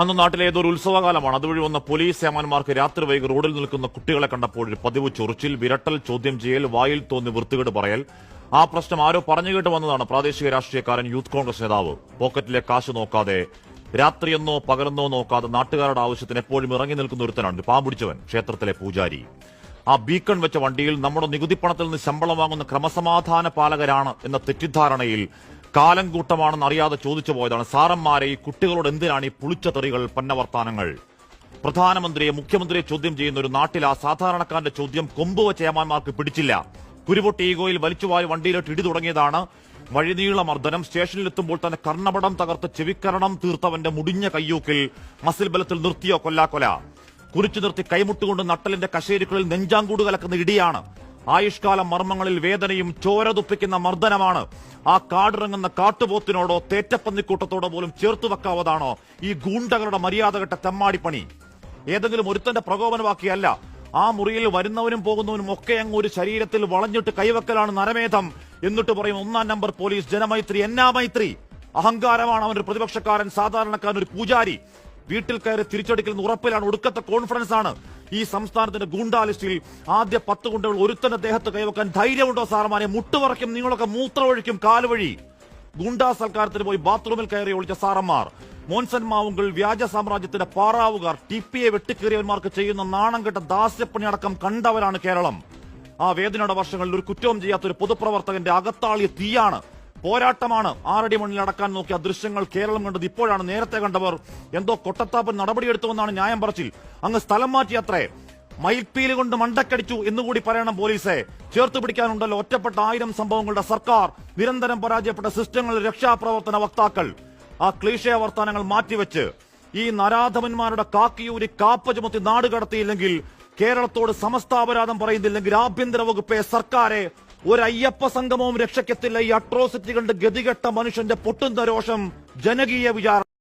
അന്ന് നാട്ടിലെ ഏതൊരു ഉത്സവകാലമാണ്. അതുവഴി വന്ന പോലീസ് സേമാന്മാർക്ക് രാത്രി വൈകി റോഡിൽ നിൽക്കുന്ന കുട്ടികളെ കണ്ടപ്പോൾ പതിവ് ചൊറിച്ചിൽ വിരട്ടൽ ചോദ്യം ചെയ്യൽ വായിൽ തോന്നി വൃത്തികേട് പറയൽ. ആ പ്രശ്നം ആരോ പറഞ്ഞു കേട്ട് വന്നതാണ് പ്രാദേശിക രാഷ്ട്രീയക്കാരൻ യൂത്ത് കോൺഗ്രസ് നേതാവ്. പോക്കറ്റിലെ കാശ് നോക്കാതെ രാത്രിയെന്നോ പകലെന്നോ നോക്കാതെ നാട്ടുകാരുടെ ആവശ്യത്തിന് എപ്പോഴും ഇറങ്ങി നിൽക്കുന്ന ഒരുത്തനാണ്. പാമ്പുടിച്ചവൻ ക്ഷേത്രത്തിലെ പൂജാരി. ആ ബീക്കൺ വെച്ച വണ്ടിയിൽ നമ്മുടെ നികുതി പണത്തിൽ നിന്ന് ശമ്പളം വാങ്ങുന്ന ക്രമസമാധാന പാലകരാണ് എന്ന തെറ്റിദ്ധാരണയിൽ കാലം കൂട്ടമാണെന്ന് അറിയാതെ ചോദിച്ചു പോയതാണ്. സാറന്മാരെ ഈ കുട്ടികളോട് എന്തിനാണ് ഈ പുളിച്ച തെറികൾ? പന്നവർത്താനങ്ങൾ പ്രധാനമന്ത്രിയെ മുഖ്യമന്ത്രിയെ ചോദ്യം ചെയ്യുന്ന ഒരു നാട്ടിൽ ആ സാധാരണക്കാരന്റെ ചോദ്യം കൊമ്പുവ ചേമാന്മാർക്ക് പിടിച്ചില്ല. കുരുപൊട്ടി ഈഗോയിൽ വലിച്ചുവാരി വണ്ടിയിലോട്ട് ഇടി തുടങ്ങിയതാണ്. വഴിനീള മർദ്ദനം സ്റ്റേഷനിലെത്തുമ്പോൾ തന്നെ കർണപടം തകർത്ത് ചെവിക്കരണം തീർത്തവന്റെ മുടിഞ്ഞ കയ്യൂക്കിൽ മസിൽ ബലത്തിൽ നിർത്തിയോ കൊല്ലാക്കൊല. കുറിച്ചു നിർത്തി കൈമുട്ടുകൊണ്ട് നട്ടലിന്റെ കശേരുക്കളിൽ നെഞ്ചാങ്കൂട് കലക്കുന്ന ഇടിയാണ്. ആയുഷ്കാല മർമ്മങ്ങളിൽ വേദനയും ചോരതുപ്പിക്കുന്ന മർദ്ദനമാണ്. ആ കാടിറങ്ങുന്ന കാട്ടുപോത്തിനോടോ തേറ്റപ്പന്നിക്കൂട്ടത്തോടോ പോലും ചേർത്തു വെക്കാവതാണോ ഈ ഗൂണ്ടകളുടെ മര്യാദകെട്ട തെമ്മാടിപ്പണി? ഏതെങ്കിലും ഒരുത്തന്റെ പ്രകോപനവാക്കിയല്ല ആ മുറിയിൽ വരുന്നവനും പോകുന്നവനും ഒക്കെ അങ്ങ് ഒരു ശരീരത്തിൽ വളഞ്ഞിട്ട് കൈവക്കലാണ് നരമേധം എന്നിട്ട് പറയും ഒന്നാം നമ്പർ പോലീസ് ജനമൈത്രി എന്നാ മൈത്രി? അഹങ്കാരമാണ് ഒരു പ്രതിപക്ഷക്കാരൻ സാധാരണക്കാരൻ ഒരു പൂജാരി. വീട്ടിൽ കയറി തിരിച്ചടിക്കൽ ഉറപ്പിലാണ് ഒടുക്കത്തെ കോൺഫിഡൻസ് ആണ്. ഈ സംസ്ഥാനത്തിന്റെ ഗുണ്ടാലിസ്റ്റിൽ ആദ്യ പത്ത് ഗുണ്ടകൾ ഒരുത്തന്റെ ദേഹത്ത് കൈവക്കാൻ ധൈര്യമുണ്ടോ സാറമാനെ മുട്ടുപറയ്ക്കും നിങ്ങളൊക്കെ മൂത്രമൊഴിക്കും കാലുവഴി. ഗുണ്ടാ സൽക്കാരത്തിന് പോയി ബാത്റൂമിൽ കയറി ഒളിച്ച സാറന്മാർ മോൻസൻ മാവുങ്കൾ വ്യാജ സാമ്രാജ്യത്തിന്റെ പാറാവുകാർ ടി പി എ വെട്ടിക്കേറിയവന്മാർക്ക് ചെയ്യുന്ന നാണം കെട്ട ദാസ്യപ്പണി അടക്കം കണ്ടവരാണ് കേരളം. ആ വേദനയുടെ വർഷങ്ങളിൽ ഒരു കുറ്റവും ചെയ്യാത്ത ഒരു പൊതുപ്രവർത്തകന്റെ അകത്താളിയ തീയാണ്. പോരാട്ടമാണ് ആറടി മണ്ണിൽ അടക്കാൻ നോക്കിയ ദൃശ്യങ്ങൾ കേരളം കണ്ടത് ഇപ്പോഴാണ്. നേരത്തെ കണ്ടവർ എന്തോ കൊട്ടത്താപ്പൻ നടപടിയെടുത്തുവെന്നാണ് ന്യായം പറച്ചിൽ. അങ്ങ് സ്ഥലം മാറ്റി അത്രേ മയിൽപ്പീൽ കൊണ്ട് മണ്ടക്കടിച്ചു എന്നുകൂടി പറയണം പോലീസെ. ചേർത്ത് പിടിക്കാനുണ്ടല്ലോ ഒറ്റപ്പെട്ട ആയിരം സംഭവങ്ങളുടെ സർക്കാർ നിരന്തരം പരാജയപ്പെട്ട സിസ്റ്റങ്ങൾ രക്ഷാപ്രവർത്തന വക്താക്കൾ. ആ ക്ലീശയ വർത്തമാനങ്ങൾ മാറ്റിവെച്ച് ഈ നരാധമന്മാരുടെ കാക്കിയൂരി കാപ്പ ചുമത്തി നാട് കടത്തിയില്ലെങ്കിൽ കേരളത്തോട് സമസ്താപരാധം പറയുന്നില്ലെങ്കിൽ ആഭ്യന്തര വകുപ്പേ സർക്കാരെ ഒരു അയ്യപ്പ സംഗമവും രക്ഷയ്ക്കെത്തില്ല ഈ അട്രോസിറ്റികളുടെ ഗതികെട്ട മനുഷ്യന്റെ പൊട്ടുന്ന രോഷം ജനകീയ വിചാരം